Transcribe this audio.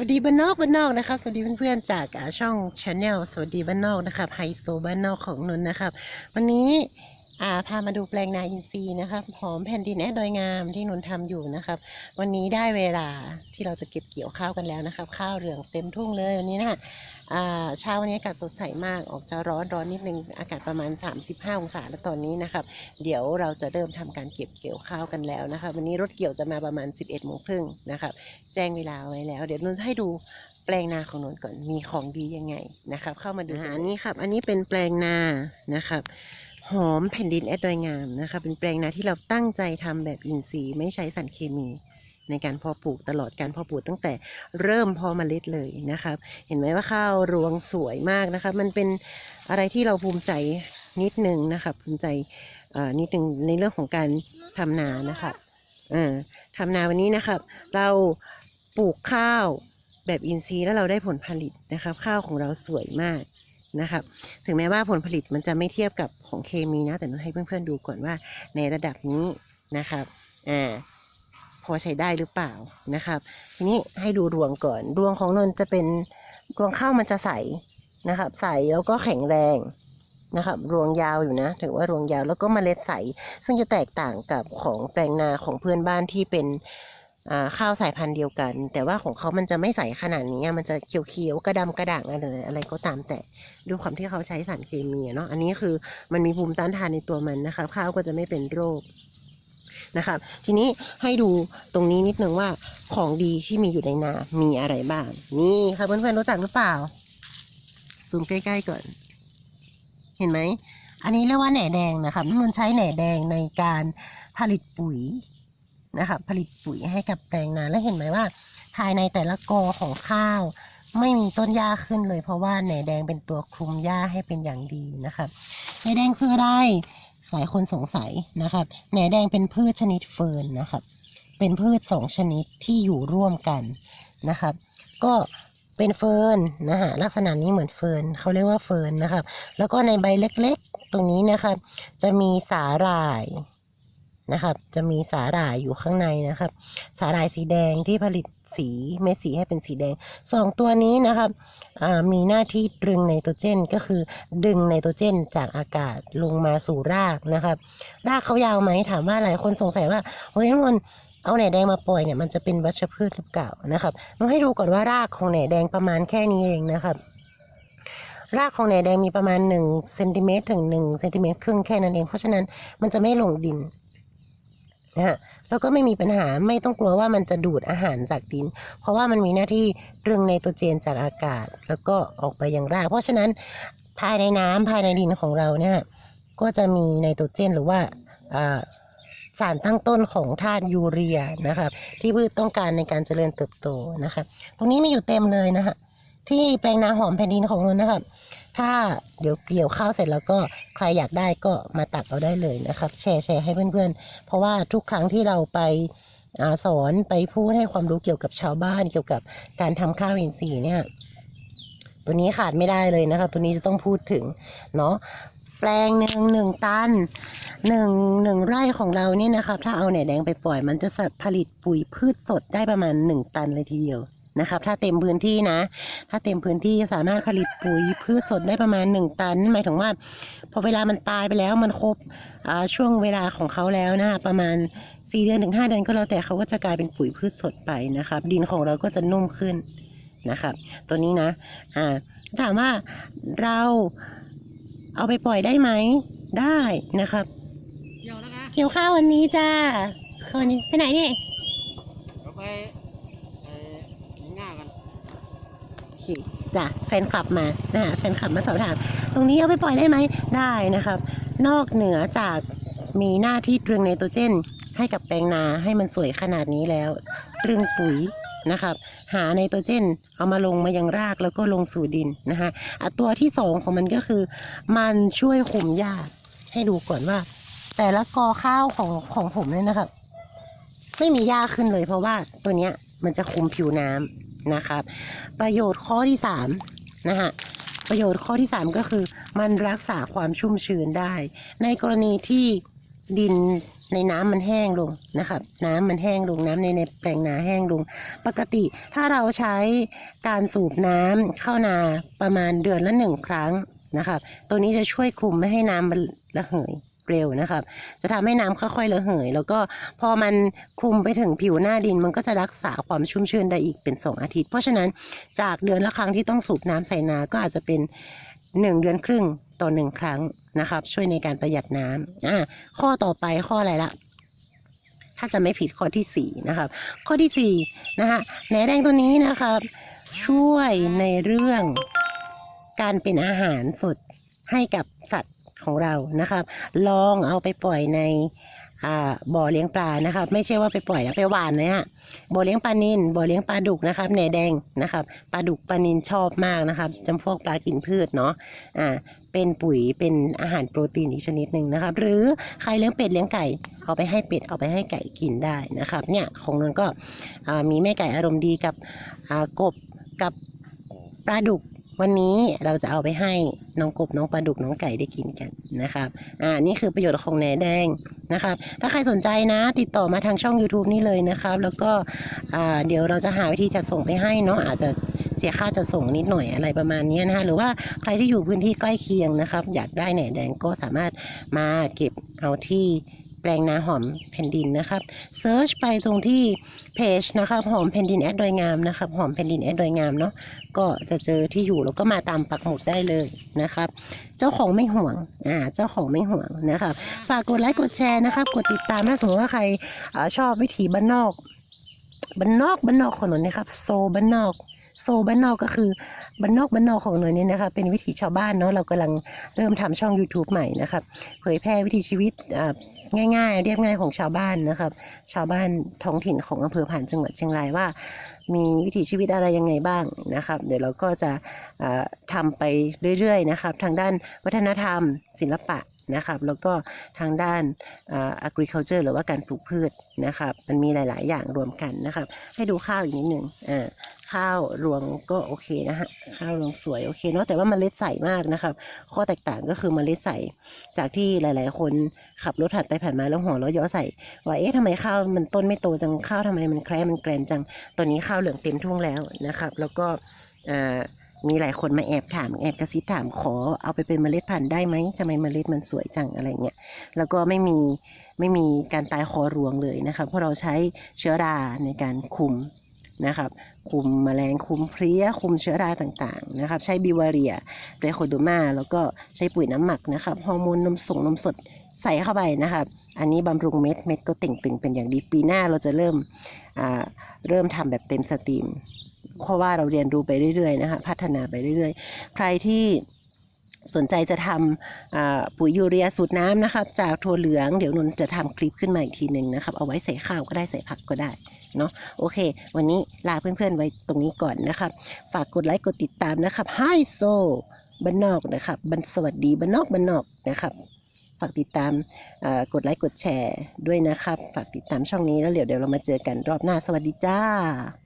วัสดีบ้านนอกบ้านนอกนะครับ สวัสดีเพื่อนๆจากอ่าช่องชาแนลสวัสดีบ้านนอกนะครับไฮโซบ้านนอกของนนท์นะครับ วันนี้ อ่าพามาดูแปลงนาอินทรีย์นะครับหอมแผ่นดินแอดดอยงามที่นนท์ทำอยู่นะครับ วันนี้ได้เวลาที่เราจะเก็บเกี่ยวข้าวกันแล้วนะครับ ข้าวเหลืองเต็มทุ่งเลยวันนี้นะอ่าเช้าวันนี้อากาศสดใสมากออกจะร้อนร้อนนิดนึงอากาศประมาณ 35 องศาแล้วตอนนี้นะครับ เดี๋ยวเราจะเริ่มทำการเก็บเกี่ยวข้าวกันแล้วนะครับวันนี้รถเกี่ยวจะมาประมาณ 11โมงครึ่งนะครับ แจ้งเวลาไว้แล้ว เดี๋ยวนนท์ให้ดูแปลงนาของนนท์ก่อนมีของดียังไงนะครับ เข้ามาดูอันนี้ครับ อันนี้เป็นแปลงนานะครับ หอมแผ่นดินแอดดอยงามนะคะ เป็นแปลงนาที่เราตั้งใจทำแบบอินทรีย์ไม่ใช้สารเคมีในการเพาะปลูกตลอดการเพาะปลูกตั้งแต่เริ่มเพาะเมล็ดเลยนะครับเห็นไหมว่าข้าวรวงสวยมากนะครับมันเป็นอะไรที่เราภูมิใจนิดนึงนะครับภูมิใจนิดนึงในเรื่องของการทำนานะครับเออทำนาวันนี้นะครับ เราปลูกข้าวแบบอินทรีย์แล้วเราได้ผลผลิตนะครับ ข้าวของเราสวยมาก นะครับถึงแม้ว่าผลผลิตมันจะไม่เทียบกับของเคมีนะ แต่หนูให้เพื่อนๆดูก่อนว่าในระดับนี้นะครับอ่าพอใช้ได้หรือเปล่านะครับ ทีนี้ให้ดูรวงก่อนรวงของนนท์จะเป็นรวงข้าวมันจะใสนะครับ ใสแล้วก็แข็งแรงนะครับรวงยาวอยู่นะถือว่ารวงยาวแล้วก็เมล็ดใส ซึ่งจะแตกต่างกับของแปลงนาของเพื่อนบ้านที่เป็น ข้าวสายพันธุ์เดียวกัน แต่ว่าของเขามันจะไม่ใสขนาดนี้มันจะเขียวๆกระดำกระด่างอะไรอะไรก็ตามแต่ด้วยความที่เขาใช้สารเคมีเนาะอันนี้คือมันมีภูมิต้านทานในตัวมันนะคะข้าวก็จะไม่เป็นโรคนะครับทีนี้ให้ดูตรงนี้นิดนึงว่าของดีที่มีอยู่ในนา มีอะไรบ้าง นี่ค่ะเพื่อนๆรู้จักหรือเปล่า ซูมใกล้ๆก่อน เห็นไหม อันนี้เรียกว่าแหน่แดงนะครับมันใช้แหน่แดงในการผลิตปุ๋ย นะครับผลิตปุ๋ยให้กับแปลงนาแล้วเห็นไหมว่า ภายในแต่ละกอของข้าว ไม่มีต้นหญ้าขึ้นเลย เพราะว่าแหนแดงเป็นตัวคลุมหญ้าให้เป็นอย่างดีนะครับแหนแดงคืออะไรหลายคนสงสัยนะครับแหนแดงเป็นพืชชนิดเฟิร์นนะครับเป็นพืชสองชนิดที่อยู่ร่วมกันนะครับ ก็เป็นเฟิร์นนะฮะลักษณะนี้เหมือนเฟิร์นเขาเรียกว่าเฟิร์นนะครับ แล้วก็ในใบเล็กๆ ตรงนี้นะครับ จะมีสาหร่าย นะครับ จะมีสาหร่ายอยู่ข้างในนะครับ สาหร่ายสีแดงที่ผลิตสีเม็ดสีให้เป็นสีแดงสองตัวนี้นะครับมีหน้าที่ดึงไนโตรเจนก็คือดึงไนโตรเจนจากอากาศลงมาสู่รากนะครับ รากเขายาวไหมถามว่าหลายคนสงสัยว่าเฮ้ยมันเอาแหน่แดงมาปล่อยเนี่ยมันจะเป็นวัชพืชหรือเปล่านะครับต้องให้ดูก่อนว่ารากของแหน่แดงประมาณแค่นี้เองนะครับรากของแหน่แดงมีประมาณหนึ่งเซนติเมตรถึงหนึ่งเซนติเมตรครึ่งแค่นั้นเอง เพราะฉะนั้นมันจะไม่ลงดิน นะฮะแล้วก็ไม่มีปัญหาไม่ต้องกลัวว่ามันจะดูดอาหารจากดิน เพราะว่ามันมีหน้าที่ดึงไนโตรเจนจากอากาศ แล้วก็ออกไปยังรากเพราะฉะนั้นภายในน้ำภายในดินของเราเนี่ยก็จะมีไนโตรเจนหรือว่าอ่าสารตั้งต้นของธาตุยูเรียนะครับที่พืชต้องการในการเจริญเติบโตนะครับตรงนี้มีอยู่เต็มเลยนะฮะ ที่แปลงนาหอมแผ่นดินของนนนะครับ ถ้าเดี๋ยวเกี่ยวข้าวเสร็จแล้วก็ใครอยากได้ก็มาตักเอาได้เลยนะครับ แชร์แชร์ให้เพื่อนๆ เพราะว่าทุกครั้งที่เราไปอสอนไปพูดให้ความรู้เกี่ยวกับชาวบ้านเกี่ยวกับการทำข้าวอินทรีย์เนี่ย ตัวนี้ขาดไม่ได้เลยนะครับตัวนี้จะต้องพูดถึงเนาะแปลงหนึ่งหนึ่งตันหนึ่งหนึ่งไร่ของเราเนี่ยนะครับ ถ้าเอาแหน่แดงไปปล่อย มันจะผลิตปุ๋ยพืชสดได้ประมาณหนึ่งตันเลยทีเดียว นะครับ ถ้าเต็มพื้นที่นะ ถ้าเต็มพื้นที่สามารถผลิตปุ๋ยพืชสดได้ประมาณหนึ่งตันนั่นหมายถึงว่าพอเวลามันตายไปแล้วมันครบอ่าช่วงเวลาของเขาแล้วนะคะประมาณสี่เดือนถึงห้าเดือนก็แล้วแต่เขาก็จะกลายเป็นปุ๋ยพืชสดไปนะครับ ดินของเราก็จะนุ่มขึ้นนะครับ ตัวนี้นะอ่าถามว่าเราเอาไปปล่อยได้ไหมได้นะครับเกี่ยวนะคะเกี่ยวข้าววันนี้จ้าคนนี้ไปไหนเนี่ย เราไปเอ่อยิงหน้ากัน ขี่ จ้ะแฟนคลับมานะคะแฟนคลับมาสอบถามตรงนี้เอาไปปล่อยได้ไหมได้นะครับ นอกเหนือจากมีหน้าที่ตรึงไนโตรเจน ให้กับแปลงนาให้มันสวยขนาดนี้แล้ว ตรึงปุ๋ยนะครับ หาไนโตรเจน เอามาลงมายังรากแล้วก็ลงสู่ดินนะคะะตัวที่สองของมันก็คือ มันช่วยคุมหญ้าให้ดูก่อนว่า แต่ละกอข้าวของของผมเนี่ยนะครับ ไม่มีหญ้าขึ้นเลยเพราะว่าตัวเนี้ยมันจะคุมผิวน้ำ นะครับ ประโยชน์ข้อที่สามนะฮะประโยชน์ข้อที่สามก็คือ มันรักษาความชุ่มชื้นได้ ในกรณีที่ดินในน้ำมันแห้งลงนะครับ น้ำมันแห้งลงน้ำในในแปลงนาแห้งลง ปกติถ้าเราใช้การสูบน้ำเข้านาประมาณเดือนละหนึ่งครั้งนะครับ ตัวนี้จะช่วยคุมไม่ให้น้ำมันระเหย เร็วนะครับ จะทำให้น้ำค่อยๆระเหย แล้วก็พอมันคลุมไปถึงผิวหน้าดิน มันก็จะรักษาความชุ่มชื้นได้อีกเป็นสองอาทิตย์ เพราะฉะนั้นจากเดือนละครั้งที่ต้องสูบน้ำใส่นา ก็อาจจะเป็นหนึ่งเดือนครึ่งต่อหนึ่งครั้งนะครับ ช่วยในการประหยัดน้ำอ่าข้อต่อไปข้ออะไรละถ้าจะไม่ผิดข้อที่สี่นะครับ ข้อที่สี่นะคะแหนแดงตัวนี้นะครับ ช่วยในเรื่องการเป็นอาหารสดให้กับสัตว์ ของเรานะครับ ลองเอาไปปล่อยในบ่อเลี้ยงปลานะครับ ไม่ใช่ว่าไปปล่อยไปหวานนะฮะบ่อเลี้ยงปลานิลบ่อเลี้ยงปลาดุกนะครับแหนแดงนะครับปลาดุกปลานิลชอบมากนะครับจำพวกปลากินพืชเนาะอ่าเป็นปุ๋ยเป็นอาหารโปรตีนอีกชนิดหนึ่งนะครับ หรือใครเลี้ยงเป็ดเลี้ยงไก่ เอาไปให้เป็ดเอาไปให้ไก่กินได้นะครับ เนี่ยของนนก็มีแม่ไก่อารมณ์ดีกับกบกับปลาดุก วันนี้เราจะเอาไปให้น้องกบน้องปลาดุกน้องไก่ได้กินกันนะครับอ่านี่คือประโยชน์ของแหนแดงนะครับ ถ้าใครสนใจนะติดต่อมาทางช่อง YouTube นี่เลยนะครับ แล้วก็อ่าเดี๋ยวเราจะหาวิธีจัดส่งไปให้เนาะอาจจะเสียค่าจัดส่งนิดหน่อยอะไรประมาณนี้นะคะหรือว่าใครที่อยู่พื้นที่ใกล้เคียงนะครับ อยากได้แหนแดงก็สามารถมาเก็บเอาที่ แปลงนาหอมแผ่นดินนะครับเซิร์ชไปตรงที่เพจนะครับหอมแผ่นดินแอดโดยงามนะครับหอมแผ่นดินแอดโดยงามเนาะก็จะเจอที่อยู่แล้วก็มาตามปักหมุดได้เลยนะครับ เจ้าของไม่ห่วงอ่าเจ้าของไม่ห่วงนะครับ ฝากกดไลค์กดแชร์นะครับ กดติดตามถ้าสมมติว่าใครอชอบวิถีบ้านนอกบ้านนอกบ้านนอกของหนูนะครับ โซบ้านนอก โซบ้านนอกก็คือบ้านนอกบ้านนอกของหนูเนี่นะคะ เป็นวิถีชาวบ้านเนาะเรากำลังเริ่มทำช่อง YouTube ใหม่นะครับเผยแพร่วิถีชีวิตง่ายๆ เรียบง่ายของชาวบ้านนะครับ ชาวบ้านท้องถิ่นของอำเภอผ่านจังหวัดเชียงรายว่า มีวิถีชีวิตอะไรยังไงบ้างนะครับ เดี๋ยวเราก็จะเอ่อทำไปเรื่อยๆนะครับ ทางด้านวัฒนธรรม ศิลปะ นะครับ แล้วก็ทางด้านอ่อ agriculture หรือว่าการปลูกพืชนะครับ มันมีหลาย ๆ อย่างรวมกันนะครับ ให้ดูข้าวอีกนิดหนึ่งอ่าข้าวรวงก็โอเคนะฮะข้าวรวงสวยโอเคเนาะแต่ว่าเมล็ดใสมากนะครับ ข้อแตกต่างก็คือเมล็ดใสจากที่หลาย ๆ คนขับรถผ่านไปผ่านมาแล้วหัวเราะย้อใส่ว่าเอ๊ะทำไมข้าวมันต้นไม่โตจังข้าวทำไมมันแคร้มันแกรนจังตอนนี้ข้าวเหลืองเต็มทุ่งแล้วนะครับ แล้วก็อ่า มีหลายคนมาแอบถามแอบกระซิบถามขอเอาไปเป็นเมล็ดพันธุ์ได้ไหมทำไมเมล็ดมันสวยจังอะไรเงี้ยแล้วก็ไม่มีไม่มีการตายคอรวงเลยนะครับเพราะเราใช้เชื้อราในการคุมนะครับคุมแมลงคุมเพลี้ยคุมเชื้อราต่างๆนะครับ ใช้บิวาเรียเรโคโดมาแล้วก็ใช้ปุ๋ยน้ำหมักนะครับฮอร์โมนนมส่งนมสด ใส่เข้าไปนะครับอันนี้บำรุงเม็ดเม็ดก็เต่งตึงเป็นอย่างดีปีหน้าเราจะเริ่มเริ่มทำแบบเต็มสตรีม เพราะว่าเราเรียนรู้ไปเรื่อยๆนะคะพัฒนาไปเรื่อยๆ ใครที่สนใจจะทำปุ๋ยยูเรียสูตรน้ำนะครับ จากถั่วเหลืองเดี๋ยวนนจะทำคลิปขึ้นมาอีกทีหนึ่งนะครับ เอาไว้ใส่ข้าวก็ได้ใส่ผักก็ได้เนาะโอเค วันนี้ลาเพื่อนๆไว้ตรงนี้ก่อนนะครับ ฝากกดไลค์กดติดตามนะครับไฮโซบ้านนอกนะครับบันสวัสดีบ้านนอกบ้านนอกนะครับ ฝากติดตามกดไลค์กดแชร์ด้วยนะครับ ฝากติดตามช่องนี้แล้วเดี๋ยวเดี๋ยวเรามาเจอกันรอบหน้าสวัสดีจ้า